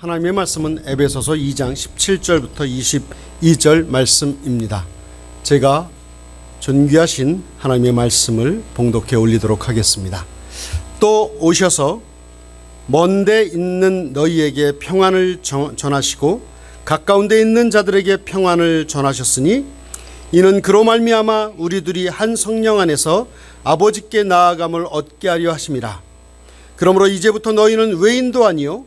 하나님의 말씀은 에베소서 2장 17절부터 22절 말씀입니다. 제가 존귀하신 하나님의 말씀을 봉독해 올리도록 하겠습니다. 또 오셔서 먼데 있는 너희에게 평안을 전- 전하시고 가까운 데 있는 자들에게 평안을 전하셨으니 이는 그로 말미암아 우리들이 한 성령 안에서 아버지께 나아감을 얻게 하려 하심이라. 그러므로 이제부터 너희는 외인도 아니요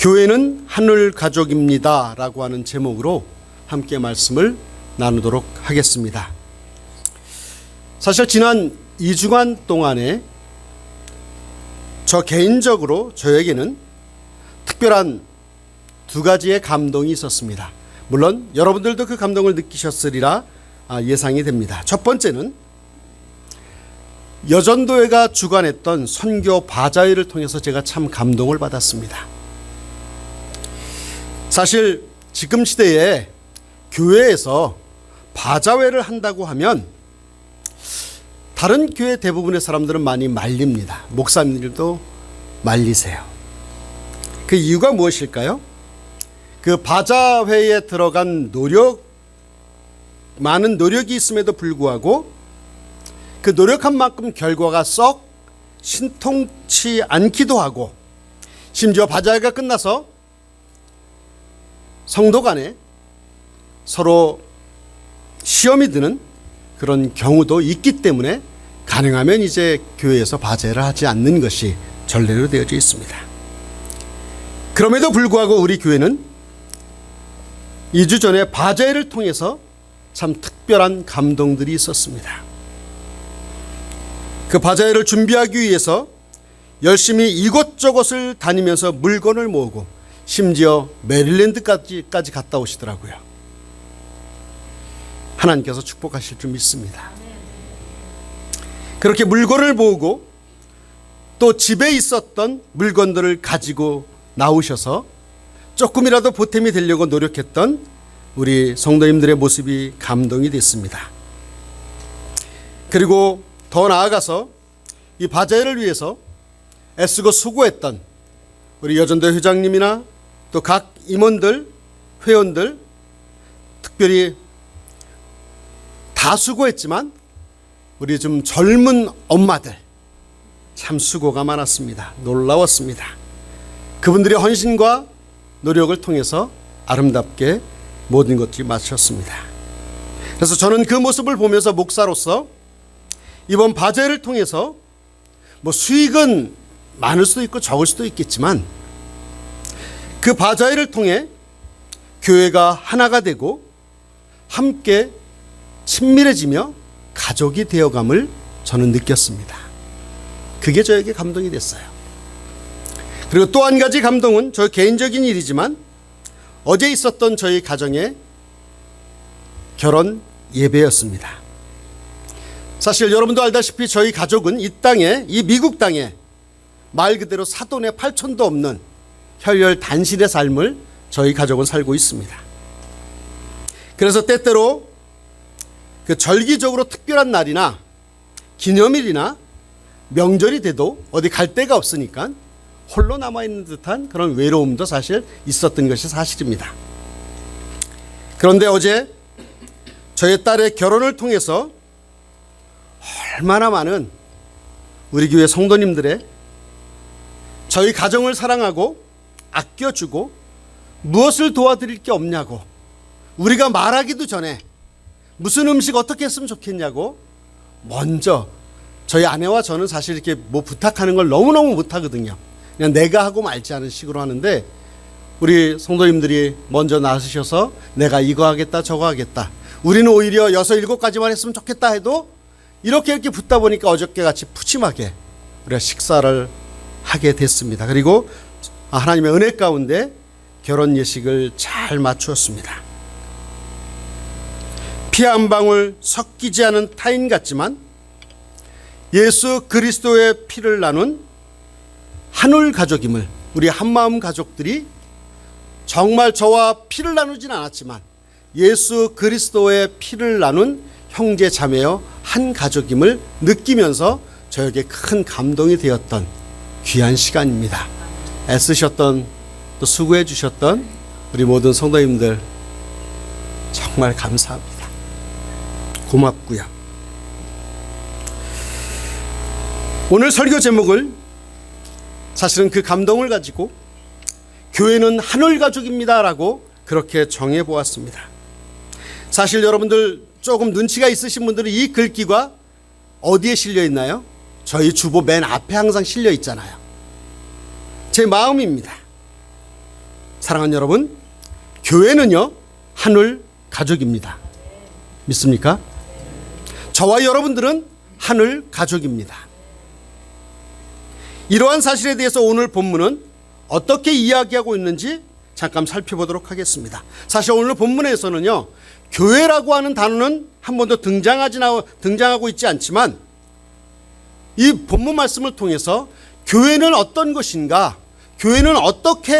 교회는 하늘 가족입니다. 라고 하는 제목으로 함께 말씀을 나누도록 하겠습니다. 사실 지난 2주간 동안에 저 개인적으로 저에게는 특별한 두 가지의 감동이 있었습니다. 물론 여러분들도 그 감동을 느끼셨으리라 아, 예상이 됩니다. 첫 번째는 여전도회가 주관했던 선교 바자회를 통해서 제가 참 감동을 받았습니다. 사실 지금 시대에 교회에서 바자회를 한다고 하면 다른 교회 대부분의 사람들은 많이 말립니다. 목사님들도 말리세요. 그 이유가 무엇일까요? 그 바자회에 들어간 노력, 많은 노력이 있음에도 불구하고 그 노력한 만큼 결과가 썩 신통치 않기도 하고 심지어 바자회가 끝나서 성도 간에 서로 시험이 드는 그런 경우도 있기 때문에 가능하면 이제 교회에서 바제를 하지 않는 것이 전례로 되어져 있습니다. 그럼에도 불구하고 우리 교회는 2주 전에 바제를 통해서 참 특별한 감동들이 있었습니다. 그 바자회를 준비하기 위해서 열심히 이곳저곳을 다니면서 물건을 모으고 심지어 메릴랜드까지 까지 갔다 오시더라고요. 하나님께서 축복하실 줄 믿습니다. 그렇게 물건을 모으고 또 집에 있었던 물건들을 가지고 나오셔서 조금이라도 보탬이 되려고 노력했던 우리 성도님들의 모습이 감동이 됐습니다. 그리고 더 나아가서 이 바자회를 위해서 애쓰고 수고했던 우리 여전도 회장님이나 또 각 임원들, 회원들, 특별히 다 수고했지만 우리 좀 젊은 엄마들 참 수고가 많았습니다. 놀라웠습니다. 그분들의 헌신과 노력을 통해서 아름답게 모든 것들이 마쳤습니다. 그래서 저는 그 모습을 보면서 목사로서 이번 바제를 통해서 뭐 수익은 많을 수도 있고 적을 수도 있겠지만 그 바자회를 통해 교회가 하나가 되고 함께 친밀해지며 가족이 되어감을 저는 느꼈습니다. 그게 저에게 감동이 됐어요. 그리고 또 한 가지 감동은 저 개인적인 일이지만 어제 있었던 저희 가정의 결혼 예배였습니다. 사실 여러분도 알다시피 저희 가족은 이 땅에 이 미국 땅에 말 그대로 사돈의 팔촌도 없는 혈혈 단실의 삶을 저희 가족은 살고 있습니다. 그래서 때때로 그 절기적으로 특별한 날이나 기념일이나 명절이 돼도 어디 갈 데가 없으니까 홀로 남아 있는 듯한 그런 외로움도 사실 있었던 것이 사실입니다. 그런데 어제 저희 딸의 결혼을 통해서 얼마나 많은 우리 교회 성도님들의 저희 가정을 사랑하고 아껴주고 무엇을 도와드릴 게 없냐고 우리가 말하기도 전에 무슨 음식 어떻게 했으면 좋겠냐고 먼저 저희 아내와 저는 사실 이렇게 뭐 부탁하는 걸 너무너무 못하거든요. 그냥 내가 하고 말지 않은 식으로 하는데 우리 성도님들이 먼저 나서셔서 내가 이거 하겠다 저거 하겠다. 우리는 오히려 여섯 일곱 가지만 했으면 좋겠다 해도 이렇게 이렇게 붙다 보니까 어저께 같이 푸짐하게 우리가 식사를 하게 됐습니다. 그리고 하나님의 은혜 가운데 결혼 예식을 잘 맞추었습니다. 피 한 방울 섞이지 않은 타인 같지만 예수 그리스도의 피를 나눈 한울 가족임을 우리 한마음 가족들이 정말 저와 피를 나누진 않았지만 예수 그리스도의 피를 나눈 형제 자매여 한 가족임을 느끼면서 저에게 큰 감동이 되었던 귀한 시간입니다. 애쓰셨던 또 수고해 주셨던 우리 모든 성도님들 정말 감사합니다. 고맙고요. 오늘 설교 제목을 사실은 그 감동을 가지고 교회는 한올 가족입니다라고 그렇게 정해 보았습니다. 사실 여러분들 조금 눈치가 있으신 분들은 이 글귀가 어디에 실려 있나요? 저희 주보 맨 앞에 항상 실려 있잖아요. 제 마음입니다. 사랑하는 여러분, 교회는요, 한울 가족입니다. 믿습니까? 저와 여러분들은 한울 가족입니다. 이러한 사실에 대해서 오늘 본문은 어떻게 이야기하고 있는지 잠깐 살펴보도록 하겠습니다. 사실 오늘 본문에서는요, 교회라고 하는 단어는 한 번도 등장하지 등장하고 있지 않지만 이 본문 말씀을 통해서 교회는 어떤 것인가, 교회는 어떻게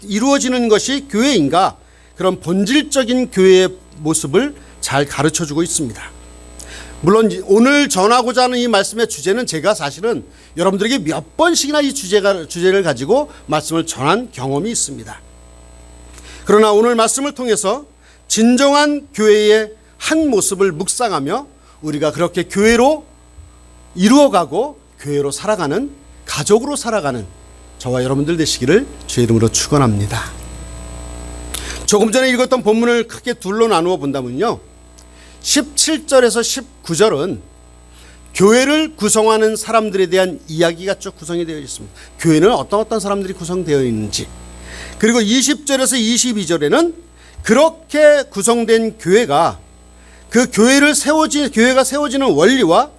이루어지는 것이 교회인가, 그런 본질적인 교회의 모습을 잘 가르쳐 주고 있습니다. 물론 오늘 전하고자 하는 이 말씀의 주제는 제가 사실은 여러분들에게 몇 번씩이나 이 주제가, 주제를 가지고 말씀을 전한 경험이 있습니다. 그러나 오늘 말씀을 통해서 진정한 교회의 한 모습을 묵상하며 우리가 그렇게 교회로 이루어가고 교회로 살아가는 가족으로 살아가는 저와 여러분들 되시기를 주의 이름으로 축원합니다. 조금 전에 읽었던 본문을 크게 둘로 나누어 본다면요. 17절에서 19절은 교회를 구성하는 사람들에 대한 이야기가 쭉 구성이 되어 있습니다. 교회는 어떤 어떤 사람들이 구성되어 있는지. 그리고 20절에서 22절에는 그렇게 구성된 교회가 그 교회를 세워지 교회가 세워지는 원리와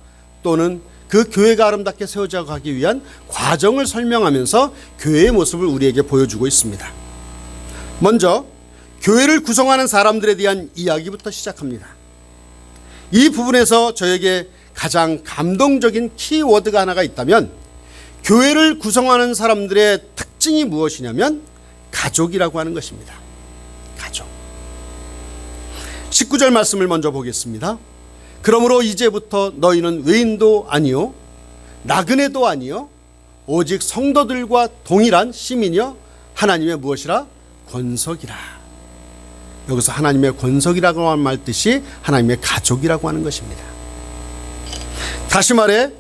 또는 그 교회가 아름답게 세워져 가기 위한 과정을 설명하면서 교회의 모습을 우리에게 보여주고 있습니다. 먼저 교회를 구성하는 사람들에 대한 이야기부터 시작합니다. 이 부분에서 저에게 가장 감동적인 키워드가 하나가 있다면 교회를 구성하는 사람들의 특징이 무엇이냐면 가족이라고 하는 것입니다. 가족. 19절 말씀을 먼저 보겠습니다. 그러므로 이제부터 너희는 외인도 아니요 나그네도 아니요 오직 성도들과 동일한 시민이요 하나님의 무엇이라 권석이라. 여기서 하나님의 권석이라고 말 뜻이 하나님의 가족이라고 하는 것입니다. 다시 말해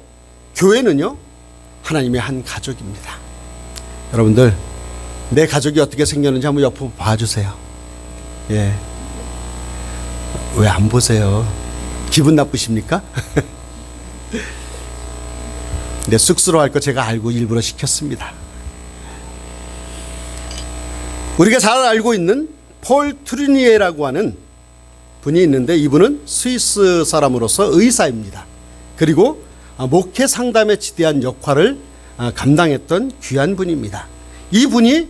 교회는요 하나님의 한 가족입니다. 여러분들 내 가족이 어떻게 생겼는지 한번 옆으로 봐주세요. 예. 왜 안 보세요? 기분 나쁘십니까? 내 쑥스러워할 거 제가 알고 일부러 시켰습니다. 우리가 잘 알고 있는 폴 트리니에라고 하는 분이 있는데 이분은 스위스 사람으로서 의사입니다. 그리고 목회 상담에 지대한 역할을 감당했던 귀한 분입니다. 이 분이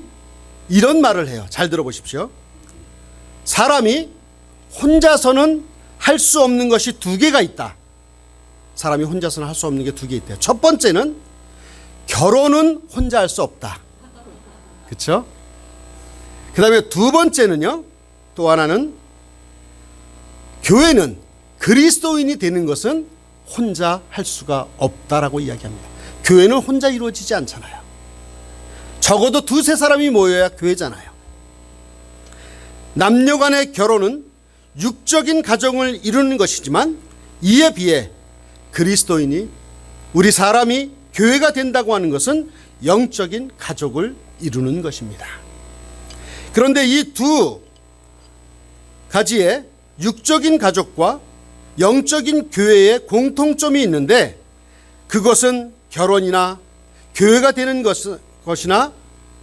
이런 말을 해요. 잘 들어보십시오. 사람이 혼자서는 할 수 없는 것이 두 개가 있다. 사람이 혼자서는 할 수 없는 게 두 개 있대요. 첫 번째는 결혼은 혼자 할 수 없다. 그렇죠? 그다음에 두 번째는요. 또 하나는 교회는 그리스도인이 되는 것은 혼자 할 수가 없다라고 이야기합니다. 교회는 혼자 이루어지지 않잖아요. 적어도 두세 사람이 모여야 교회잖아요. 남녀 간의 결혼은 육적인 가정을 이루는 것이지만 이에 비해 그리스도인이 우리 사람이 교회가 된다고 하는 것은 영적인 가족을 이루는 것입니다. 그런데 이 두 가지의 육적인 가족과 영적인 교회의 공통점이 있는데 그것은 결혼이나 교회가 되는 것이나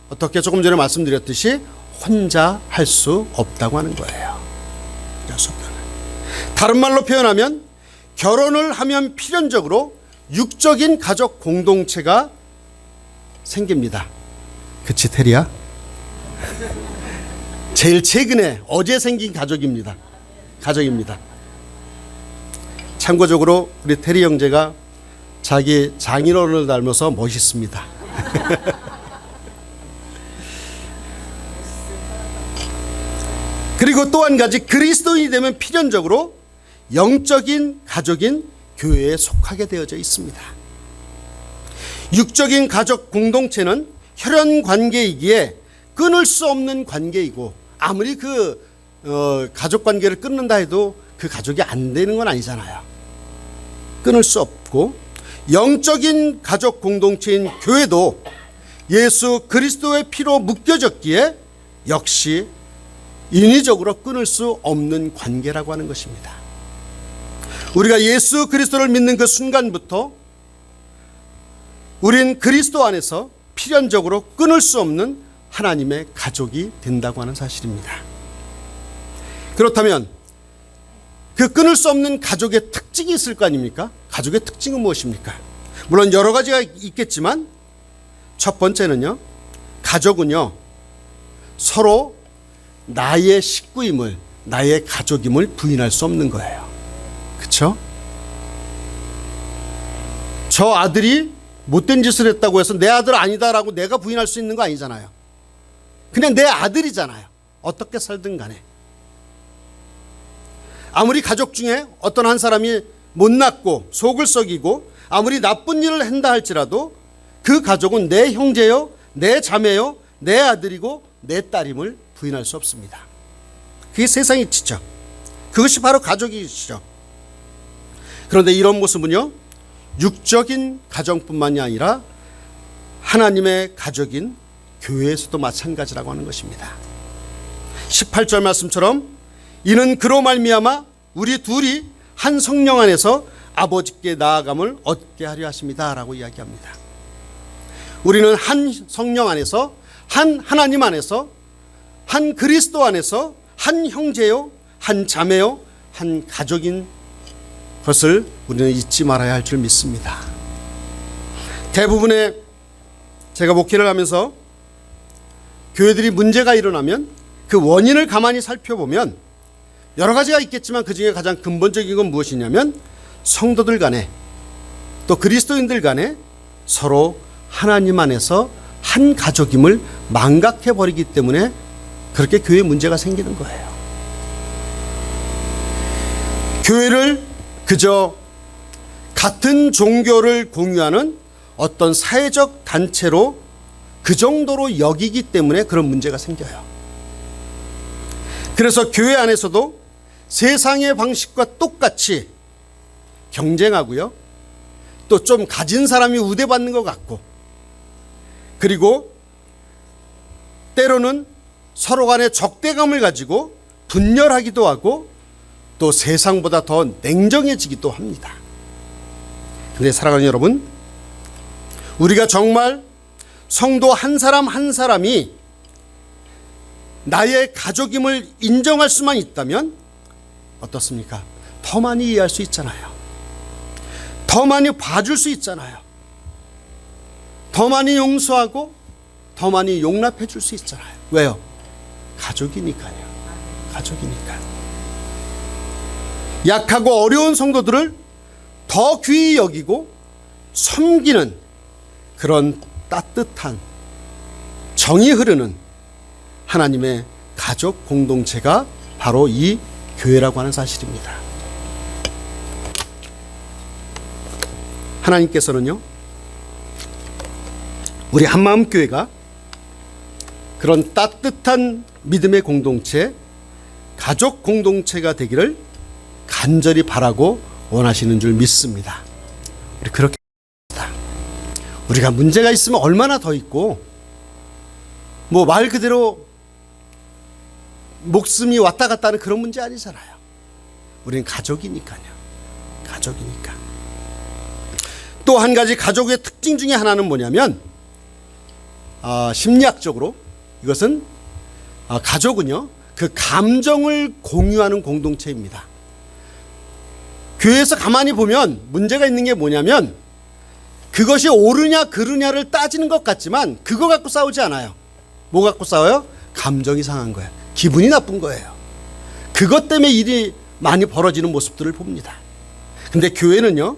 어떻게 조금 전에 말씀드렸듯이 혼자 할 수 없다고 하는 거예요. 다른 말로 표현하면 결혼을 하면 필연적으로 육적인 가족 공동체가 생깁니다. 그치 테리야? 제일 최근에 어제 생긴 가족입니다. 가족입니다. 참고적으로 우리 테리 형제가 자기 장인어른을 닮아서 멋있습니다. 그리고 또 한 가지 그리스도인이 되면 필연적으로 영적인 가족인 교회에 속하게 되어져 있습니다. 육적인 가족 공동체는 혈연 관계이기에 끊을 수 없는 관계이고 아무리 그 어, 가족 관계를 끊는다 해도 그 가족이 안 되는 건 아니잖아요. 끊을 수 없고 영적인 가족 공동체인 교회도 예수 그리스도의 피로 묶여졌기에 역시 인위적으로 끊을 수 없는 관계라고 하는 것입니다. 우리가 예수 그리스도를 믿는 그 순간부터 우린 그리스도 안에서 필연적으로 끊을 수 없는 하나님의 가족이 된다고 하는 사실입니다. 그렇다면 그 끊을 수 없는 가족의 특징이 있을 거 아닙니까? 가족의 특징은 무엇입니까? 물론 여러 가지가 있겠지만 첫 번째는요. 가족은요. 서로 나의 식구임을 나의 가족임을 부인할 수 없는 거예요. 그렇죠? 저 아들이 못된 짓을 했다고 해서 내 아들 아니다라고 내가 부인할 수 있는 거 아니잖아요. 그냥 내 아들이잖아요. 어떻게 살든 간에. 아무리 가족 중에 어떤 한 사람이 못났고 속을 썩이고 아무리 나쁜 일을 한다 할지라도 그 가족은 내 형제요, 내 자매요, 내 아들이고 내 딸임을 부인할 수 없습니다. 그게 세상의 이치죠. 그것이 바로 가족이시죠. 그런데 이런 모습은요, 육적인 가정뿐만이 아니라 하나님의 가족인 교회에서도 마찬가지라고 하는 것입니다. 18절 말씀처럼 이는 그로 말미암아 우리 둘이 한 성령 안에서 아버지께 나아감을 얻게 하려 하십니다라고 이야기합니다. 우리는 한 성령 안에서 한 하나님 안에서 한 그리스도 안에서 한 형제요, 한 자매요, 한 가족인 것을 우리는 잊지 말아야 할 줄 믿습니다. 대부분의 제가 목회를 하면서 교회들이 문제가 일어나면 그 원인을 가만히 살펴보면 여러 가지가 있겠지만 그 중에 가장 근본적인 건 무엇이냐면 성도들 간에 또 그리스도인들 간에 서로 하나님 안에서 한 가족임을 망각해 버리기 때문에 그렇게 교회 문제가 생기는 거예요. 교회를 그저 같은 종교를 공유하는 어떤 사회적 단체로 그 정도로 여기기 때문에 그런 문제가 생겨요. 그래서 교회 안에서도 세상의 방식과 똑같이 경쟁하고요. 또 좀 가진 사람이 우대받는 것 같고 그리고 때로는 서로 간에 적대감을 가지고 분열하기도 하고 또 세상보다 더 냉정해지기도 합니다. 근데 사랑하는 여러분, 우리가 정말 성도 한 사람 한 사람이 나의 가족임을 인정할 수만 있다면 어떻습니까? 더 많이 이해할 수 있잖아요. 더 많이 봐줄 수 있잖아요. 더 많이 용서하고 더 많이 용납해 줄 수 있잖아요. 왜요? 가족이니까요. 가족이니까. 약하고 어려운 성도들을 더 귀히 여기고 섬기는 그런 따뜻한 정이 흐르는 하나님의 가족 공동체가 바로 이 교회라고 하는 사실입니다. 하나님께서는요, 우리 한마음 교회가 그런 따뜻한 믿음의 공동체, 가족 공동체가 되기를 간절히 바라고 원하시는 줄 믿습니다. 우리 그렇게. 우리가 문제가 있으면 얼마나 더 있고, 뭐 말 그대로 목숨이 왔다 갔다 하는 그런 문제 아니잖아요. 우리는 가족이니까요. 가족이니까. 또 한 가지 가족의 특징 중에 하나는 뭐냐면, 아, 심리학적으로 이것은 아, 가족은요, 그 감정을 공유하는 공동체입니다. 교회에서 가만히 보면 문제가 있는 게 뭐냐면 그것이 옳으냐 그르냐를 따지는 것 같지만 그거 갖고 싸우지 않아요. 뭐 갖고 싸워요? 감정이 상한 거예요. 기분이 나쁜 거예요. 그것 때문에 일이 많이 벌어지는 모습들을 봅니다. 근데 교회는요,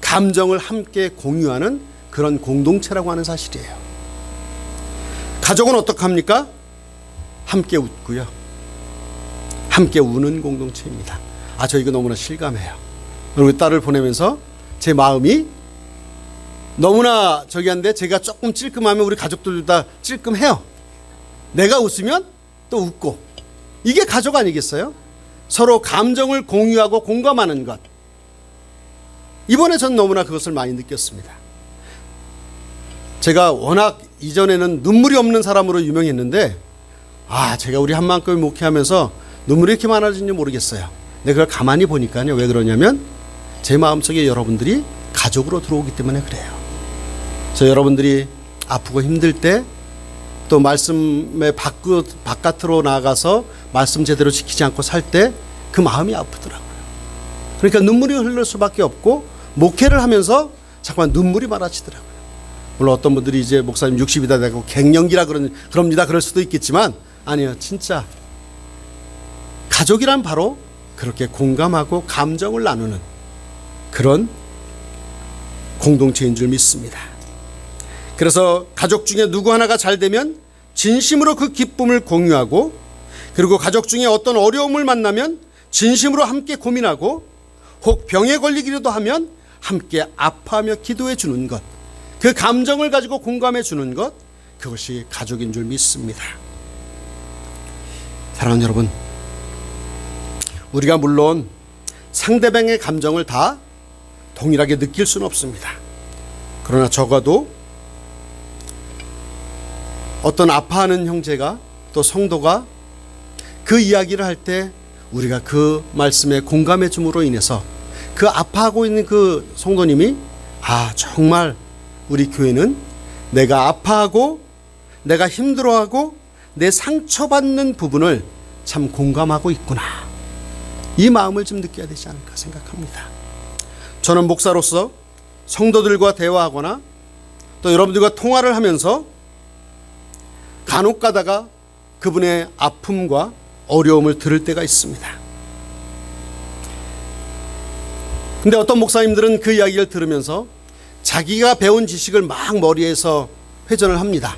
감정을 함께 공유하는 그런 공동체라고 하는 사실이에요. 가족은 어떡합니까? 함께 웃고요. 함께 우는 공동체입니다. 아, 저 이거 너무나 실감해요. 우리 딸을 보내면서 제 마음이 너무나 저기 한데 제가 조금 찔끔하면 우리 가족들도 다 찔끔해요. 내가 웃으면 또 웃고. 이게 가족 아니겠어요? 서로 감정을 공유하고 공감하는 것. 이번에 전 너무나 그것을 많이 느꼈습니다. 제가 워낙 이전에는 눈물이 없는 사람으로 유명했는데, 아, 제가 우리 한만교회 목회하면서 눈물이 이렇게 많아진지 모르겠어요. 근데 그걸 가만히 보니까요. 왜 그러냐면, 제 마음속에 여러분들이 가족으로 들어오기 때문에 그래요. 저 여러분들이 아프고 힘들 때 또 말씀의 밖, 바깥으로 나가서 말씀 제대로 지키지 않고 살 때 그 마음이 아프더라고요. 그러니까 눈물이 흐를 수밖에 없고 목회를 하면서 잠깐 눈물이 많아지더라고요. 물론 어떤 분들이 이제 목사님 60이다 되고 갱년기라 그런 그럽니다. 그럴 수도 있겠지만 아니요. 진짜 가족이란 바로 그렇게 공감하고 감정을 나누는 그런 공동체인 줄 믿습니다. 그래서 가족 중에 누구 하나가 잘 되면 진심으로 그 기쁨을 공유하고 그리고 가족 중에 어떤 어려움을 만나면 진심으로 함께 고민하고 혹 병에 걸리기라도 하면 함께 아파하며 기도해 주는 것. 그 감정을 가지고 공감해 주는 것. 그것이 가족인 줄 믿습니다. 사랑하는 여러분. 우리가 물론 상대방의 감정을 다 동일하게 느낄 수는 없습니다. 그러나 적어도 어떤 아파하는 형제가 또 성도가 그 이야기를 할 때 우리가 그 말씀에 공감해 줌으로 인해서 그 아파하고 있는 그 성도님이 아 정말 우리 교회는 내가 아파하고 내가 힘들어하고 내 상처받는 부분을 참 공감하고 있구나 이 마음을 좀 느껴야 되지 않을까 생각합니다. 저는 목사로서 성도들과 대화하거나 또 여러분들과 통화를 하면서 간혹 가다가 그분의 아픔과 어려움을 들을 때가 있습니다. 근데 어떤 목사님들은 그 이야기를 들으면서 자기가 배운 지식을 막 머리에서 회전을 합니다.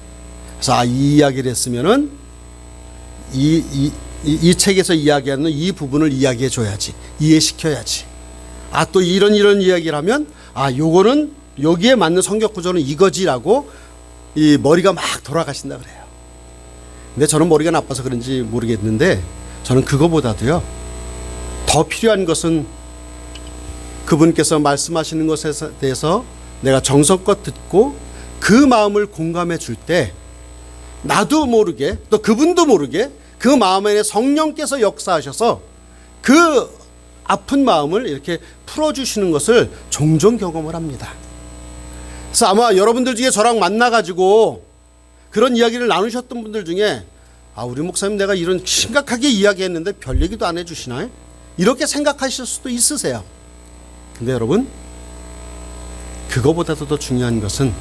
아, 이 이야기를 했으면은 이, 이, 이, 이 책에서 이야기하는 이 부분을 이야기해 줘야지. 이해시켜야지. 아, 또 이런 이런 이야기를 하면 아, 요거는 여기에 맞는 성격 구조는 이거지라고 이 머리가 막 돌아가신다 그래요. 근데 저는 머리가 나빠서 그런지 모르겠는데 저는 그거보다도요. 더 필요한 것은 그분께서 말씀하시는 것에 대해서 내가 정성껏 듣고 그 마음을 공감해 줄 때 나도 모르게 또 그분도 모르게 그 마음에 성령께서 역사하셔서 그 아픈 마음을 이렇게 풀어주시는 것을 종종 경험을 합니다. 그래서 아마 여러분들 중에 저랑 만나가지고 그런 이야기를 나누셨던 분들 중에 아 우리 목사님 내가 이런 심각하게 이야기했는데 별 얘기도 안 해주시나요? 이렇게 생각하실 수도 있으세요. 근데 여러분 그거보다도 더 중요한 것은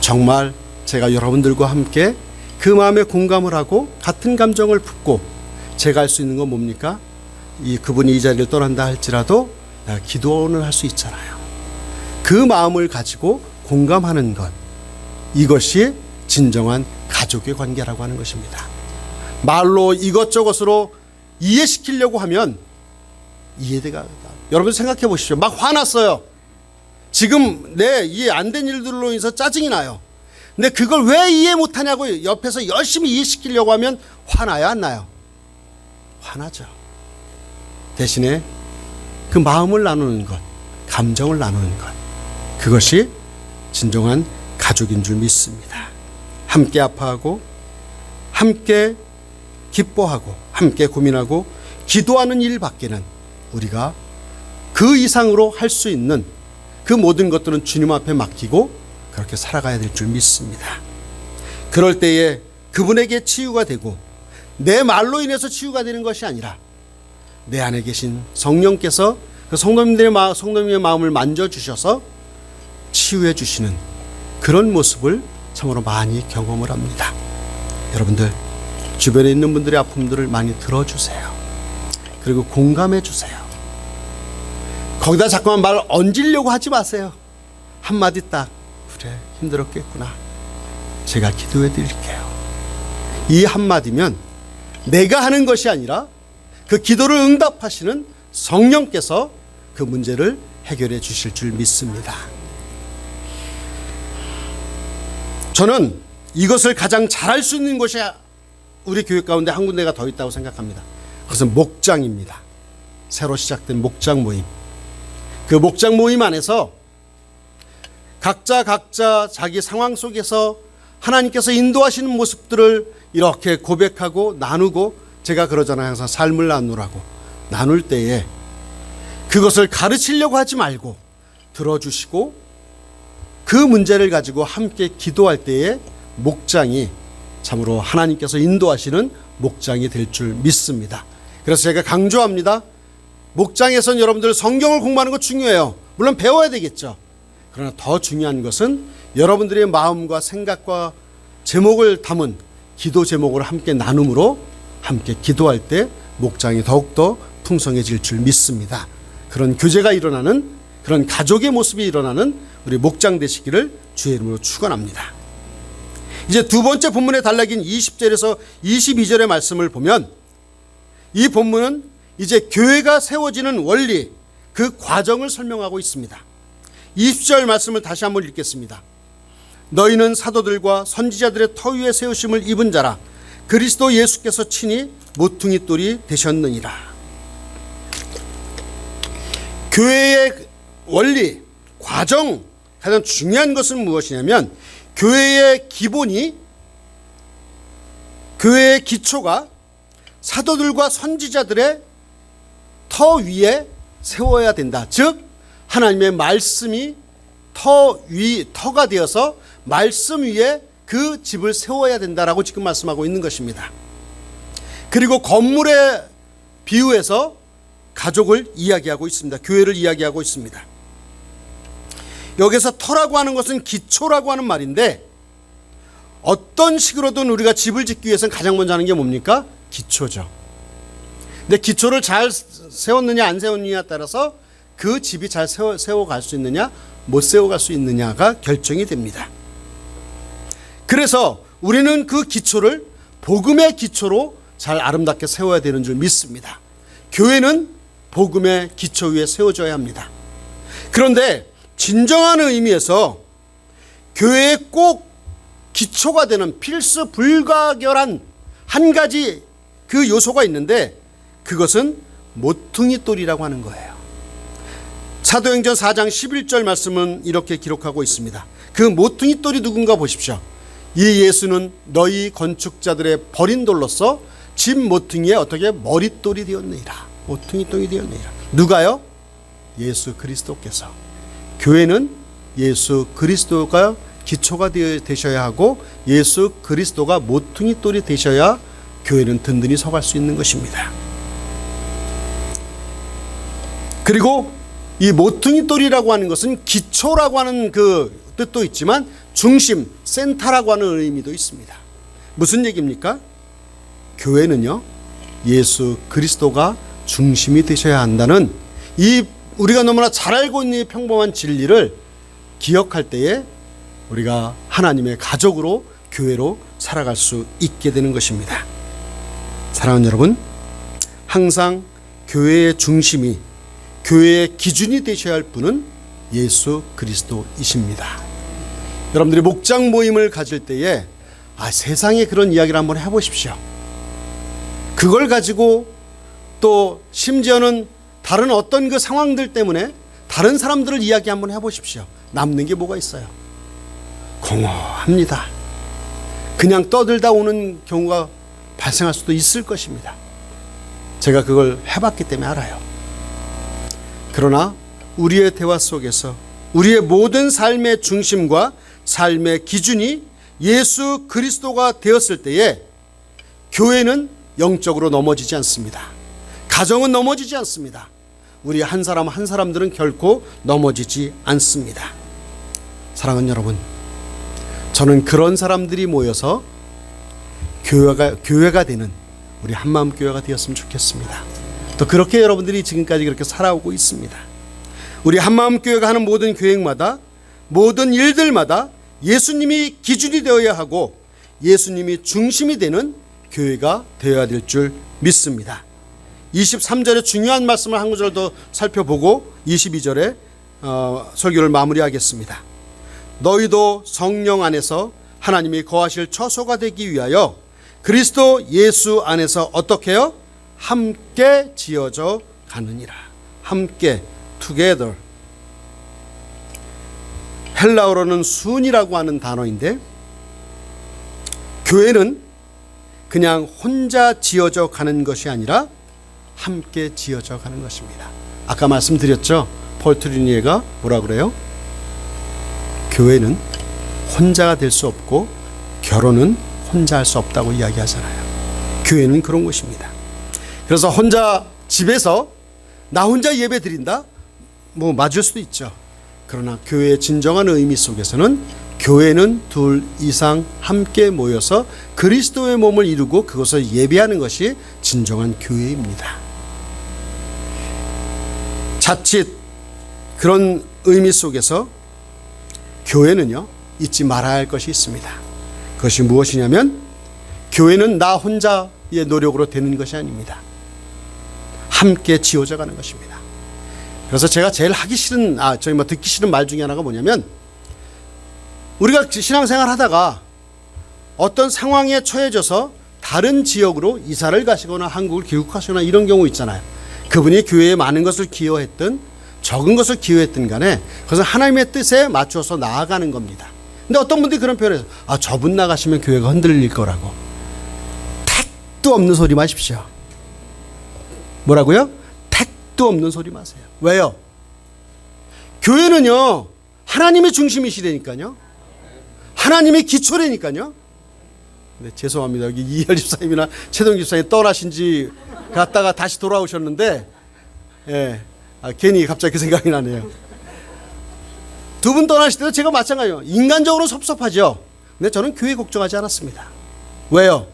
정말 제가 여러분들과 함께 그 마음에 공감을 하고 같은 감정을 품고 제가 할 수 있는 건 뭡니까? 이 그분이 이 자리를 떠난다 할지라도 내가 기도원을 할수 있잖아요. 그 마음을 가지고 공감하는 것 이것이 진정한 가족의 관계라고 하는 것입니다. 말로 이것저것으로 이해시키려고 하면 이해가 여러분 생각해 보십시오. 막 화났어요. 지금 내 이해 안 된 일들로 인해서 짜증이 나요. 근데 그걸 왜 이해 못 하냐고 옆에서 열심히 이해시키려고 하면 화나요, 안 나요? 화나죠. 대신에 그 마음을 나누는 것, 감정을 나누는 것. 그것이 진정한 가족인 줄 믿습니다. 함께 아파하고 함께 기뻐하고 함께 고민하고 기도하는 일 밖에는 우리가 그 이상으로 할 수 있는 그 모든 것들은 주님 앞에 맡기고 그렇게 살아가야 될 줄 믿습니다. 그럴 때에 그분에게 치유가 되고 내 말로 인해서 치유가 되는 것이 아니라 내 안에 계신 성령께서 그 성도님들의 마, 성도님의 마음을 만져 주셔서 치유해 주시는 그런 모습을 참으로 많이 경험을 합니다. 여러분들 주변에 있는 분들의 아픔들을 많이 들어주세요. 그리고 공감해 주세요. 거기다 자꾸만 말 얹으려고 하지 마세요. 한마디 딱 힘들었겠구나. 제가 기도해 드릴게요. 이 한마디면 내가 하는 것이 아니라 그 기도를 응답하시는 성령께서 그 문제를 해결해 주실 줄 믿습니다. 저는 이것을 가장 잘할 수 있는 곳이 우리 교회 가운데 한 군데가 더 있다고 생각합니다. 그것은 목장입니다. 새로 시작된 목장 모임. 그 목장 모임 안에서 각자 각자 자기 상황 속에서 하나님께서 인도하시는 모습들을 이렇게 고백하고 나누고 제가 그러잖아요. 항상 삶을 나누라고. 나눌 때에 그것을 가르치려고 하지 말고 들어주시고 그 문제를 가지고 함께 기도할 때에 목장이 참으로 하나님께서 인도하시는 목장이 될 줄 믿습니다. 그래서 제가 강조합니다. 목장에선 여러분들 성경을 공부하는 거 중요해요. 물론 배워야 되겠죠. 그러나 더 중요한 것은 여러분들의 마음과 생각과 제목을 담은 기도 제목을 함께 나눔으로 함께 기도할 때 목장이 더욱더 풍성해질 줄 믿습니다. 그런 교제가 일어나는 그런 가족의 모습이 일어나는 우리 목장 되시기를 주의 이름으로 축원합니다. 이제 두 번째 본문의 단락인 20절에서 22절의 말씀을 보면 이 본문은 이제 교회가 세워지는 원리 그 과정을 설명하고 있습니다. 20절 말씀을 다시 한번 읽겠습니다. 너희는 사도들과 선지자들의 터 위에 세우심을 입은 자라 그리스도 예수께서 친히 모퉁이 돌이 되셨느니라. 교회의 원리, 과정 가장 중요한 것은 무엇이냐면 교회의 기본이 교회의 기초가 사도들과 선지자들의 터 위에 세워야 된다. 즉 하나님의 말씀이 터 위 터가 되어서 말씀 위에 그 집을 세워야 된다라고 지금 말씀하고 있는 것입니다. 그리고 건물의 비유에서 가족을 이야기하고 있습니다. 교회를 이야기하고 있습니다. 여기서 터라고 하는 것은 기초라고 하는 말인데 어떤 식으로든 우리가 집을 짓기 위해서는 가장 먼저 하는 게 뭡니까? 기초죠. 근데 기초를 잘 세웠느냐 안 세웠느냐에 따라서 그 집이 잘 세워, 세워갈 수 있느냐 못 세워갈 수 있느냐가 결정이 됩니다. 그래서 우리는 그 기초를 복음의 기초로 잘 아름답게 세워야 되는 줄 믿습니다. 교회는 복음의 기초 위에 세워져야 합니다. 그런데 진정한 의미에서 교회에 꼭 기초가 되는 필수 불가결한 한 가지 그 요소가 있는데 그것은 모퉁이 돌이라고 하는 거예요. 사도행전 4장 11절 말씀은 이렇게 기록하고 있습니다. 그 모퉁이 돌이 누군가 보십시오. 이 예수는 너희 건축자들의 버린 돌로서 집 모퉁이에 어떻게 머릿돌이 되었느니라. 모퉁이 돌이 되었느니라. 누가요? 예수 그리스도께서. 교회는 예수 그리스도가 기초가 되셔야 하고 예수 그리스도가 모퉁이 돌이 되셔야 교회는 든든히 서갈 수 있는 것입니다. 그리고 이 모퉁이 돌이라고 하는 것은 기초라고 하는 그 뜻도 있지만 중심, 센터라고 하는 의미도 있습니다. 무슨 얘기입니까? 교회는요, 예수 그리스도가 중심이 되셔야 한다는 이 우리가 너무나 잘 알고 있는 이 평범한 진리를 기억할 때에 우리가 하나님의 가족으로 교회로 살아갈 수 있게 되는 것입니다. 사랑하는 여러분, 항상 교회의 중심이 교회의 기준이 되셔야 할 분은 예수 그리스도이십니다. 여러분들이 목장 모임을 가질 때에 아, 세상에 그런 이야기를 한번 해보십시오. 그걸 가지고 또 심지어는 다른 어떤 그 상황들 때문에 다른 사람들을 이야기 한번 해보십시오. 남는 게 뭐가 있어요? 공허합니다. 그냥 떠들다 오는 경우가 발생할 수도 있을 것입니다. 제가 그걸 해봤기 때문에 알아요. 그러나 우리의 대화 속에서 우리의 모든 삶의 중심과 삶의 기준이 예수 그리스도가 되었을 때에 교회는 영적으로 넘어지지 않습니다. 가정은 넘어지지 않습니다. 우리 한 사람 한 사람들은 결코 넘어지지 않습니다. 사랑하는 여러분, 저는 그런 사람들이 모여서 교회가 교회가 되는 우리 한마음 교회가 되었으면 좋겠습니다. 또 그렇게 여러분들이 지금까지 그렇게 살아오고 있습니다. 우리 한마음 교회가 하는 모든 계획마다 모든 일들마다 예수님이 기준이 되어야 하고 예수님이 중심이 되는 교회가 되어야 될 줄 믿습니다. 23절에 중요한 말씀을 한 구절 더 살펴보고 22절에 어, 설교를 마무리하겠습니다. 너희도 성령 안에서 하나님이 거하실 처소가 되기 위하여 그리스도 예수 안에서 어떻게요? 함께 지어져 가느니라. 함께 together. 헬라어로는 순이라고 하는 단어인데 교회는 그냥 혼자 지어져 가는 것이 아니라 함께 지어져 가는 것입니다. 아까 말씀드렸죠. 폴 트리니에가 뭐라 그래요? 교회는 혼자가 될 수 없고 결혼은 혼자 할 수 없다고 이야기하잖아요. 교회는 그런 곳입니다. 그래서 혼자 집에서 나 혼자 예배 드린다? 뭐 맞을 수도 있죠. 그러나 교회의 진정한 의미 속에서는 교회는 둘 이상 함께 모여서 그리스도의 몸을 이루고 그것을 예배하는 것이 진정한 교회입니다. 자칫 그런 의미 속에서 교회는요 잊지 말아야 할 것이 있습니다. 그것이 무엇이냐면 교회는 나 혼자의 노력으로 되는 것이 아닙니다. 함께 지어져 가는 것입니다. 그래서 제가 제일 하기 싫은 아 저희 뭐 듣기 싫은 말 중에 하나가 뭐냐면 우리가 신앙생활 하다가 어떤 상황에 처해져서 다른 지역으로 이사를 가시거나 한국을 귀국하시거나 이런 경우 있잖아요. 그분이 교회에 많은 것을 기여했든 적은 것을 기여했든 간에 그것은 하나님의 뜻에 맞춰서 나아가는 겁니다. 근데 어떤 분들이 그런 표현을 해서 아 저분 나가시면 교회가 흔들릴 거라고 택도 없는 소리 마십시오. 뭐라고요? 택도 없는 소리 마세요. 왜요? 교회는요 하나님의 중심이시라니까요. 하나님의 기초라니까요. 네, 죄송합니다. 여기 이열 집사님이나 최동 집사님 떠나신 지 갔다가 다시 돌아오셨는데, 예, 아, 괜히 갑자기 그 생각이 나네요. 두 분 떠나실 때도 제가 마찬가지예요. 인간적으로 섭섭하죠. 근데 저는 교회 걱정하지 않았습니다. 왜요?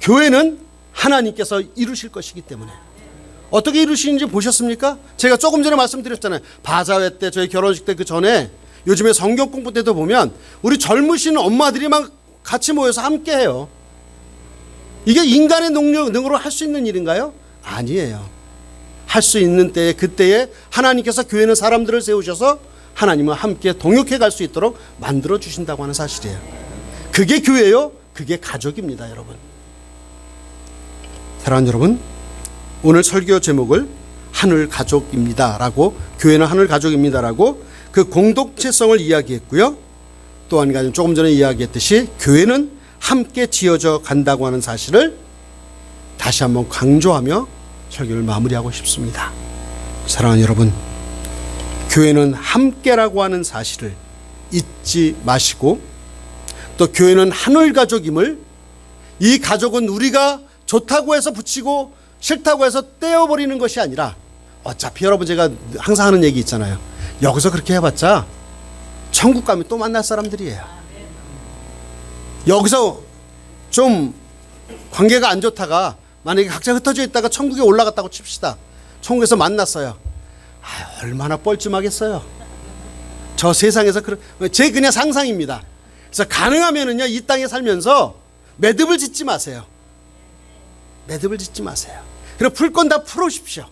교회는 하나님께서 이루실 것이기 때문에. 어떻게 이루시는지 보셨습니까? 제가 조금 전에 말씀드렸잖아요. 바자회 때, 저희 결혼식 때 그 전에 요즘에 성경 공부 때도 보면 우리 젊으신 엄마들이 막 같이 모여서 함께 해요. 이게 인간의 능력, 능으로 할 수 있는 일인가요? 아니에요. 할 수 있는 때에 그때에 하나님께서 교회는 사람들을 세우셔서 하나님과 함께 동역해 갈 수 있도록 만들어 주신다고 하는 사실이에요. 그게 교회요. 그게 가족입니다, 여러분. 사랑하는 여러분, 오늘 설교 제목을 하늘 가족입니다라고 교회는 하늘 가족입니다라고 그 공동체성을 이야기했고요. 또 한 가지 조금 전에 이야기했듯이 교회는 함께 지어져 간다고 하는 사실을 다시 한번 강조하며 설교를 마무리하고 싶습니다. 사랑하는 여러분, 교회는 함께라고 하는 사실을 잊지 마시고 또 교회는 하늘 가족임을 이 가족은 우리가 좋다고 해서 붙이고 싫다고 해서 떼어버리는 것이 아니라 어차피 여러분 제가 항상 하는 얘기 있잖아요. 여기서 그렇게 해봤자 천국 가면 또 만날 사람들이에요. 여기서 좀 관계가 안 좋다가 만약에 각자 흩어져 있다가 천국에 올라갔다고 칩시다. 천국에서 만났어요. 아, 얼마나 뻘쭘하겠어요. 저 세상에서 그런 제 그냥 상상입니다. 그래서 가능하면은요 이 땅에 살면서 매듭을 짓지 마세요. 매듭을 짓지 마세요. 그리고 풀 건 다 풀으십시오.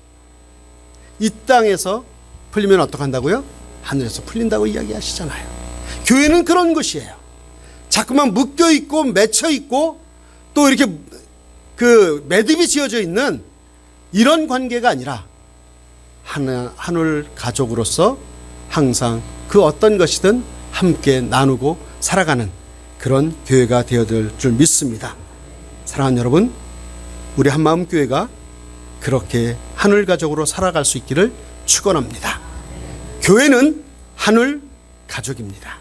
이 땅에서 풀리면 어떡한다고요? 하늘에서 풀린다고 이야기하시잖아요. 교회는 그런 것이에요. 자꾸만 묶여 있고 맺혀 있고 또 이렇게 그 매듭이 지어져 있는 이런 관계가 아니라 하늘, 하늘 가족으로서 항상 그 어떤 것이든 함께 나누고 살아가는 그런 교회가 되어야 줄 믿습니다. 사랑하는 여러분, 우리 한마음 교회가 그렇게 하늘 가족으로 살아갈 수 있기를 축원합니다. 교회는 하늘 가족입니다.